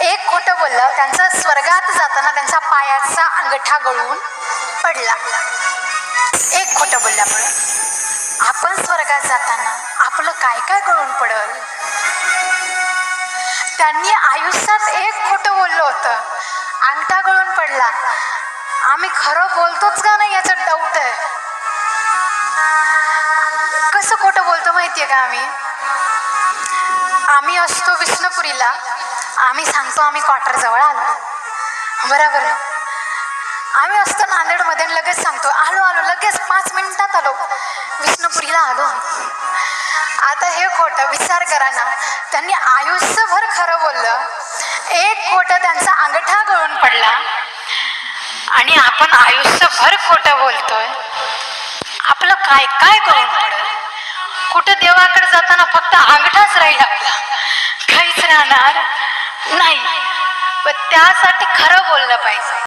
एक खोटं बोललं त्यांचा स्वर्गात जाताना त्यांचा पायाचा अंगठा गळून पडला. एक खोटं बोलल्यामुळे. आपण स्वर्गात जाताना आपलं काय काय गळून पडल? त्यांनी आयुष्यात एक खोटं बोललं होतं. अंगठा गळून पडला. आम्ही खरं बोलतोच का नाही याचं डाऊट आहे. कसं खोटं बोलतो माहितीये का आम्ही? आम्ही असतो विष्णुपुरीला. आम्ही सांगतो आम्ही क्वार्टर जवळ आलो. बरोबर. आम्ही असतो नांदेडमध्ये लगेच सांगतो आलो आलो लगेच पाच मिनिटात आलो. विष्णुपुरीला आलो आता हे खोटं विचार करा ना. त्यांनी आयुष्यभर खरं बोललं. एक खोटं त्यांचा अंगठा गळून पडला. आणि आपण आयुष्यभर खोटं बोलतोय. आपलं काय काय गळून पडलं? कुठं देवाकडे जाताना फक्त अंगठाच राहील आपला. काहीच राहणार. नाही. पण त्यासाठी खरं बोललं पाहिजे.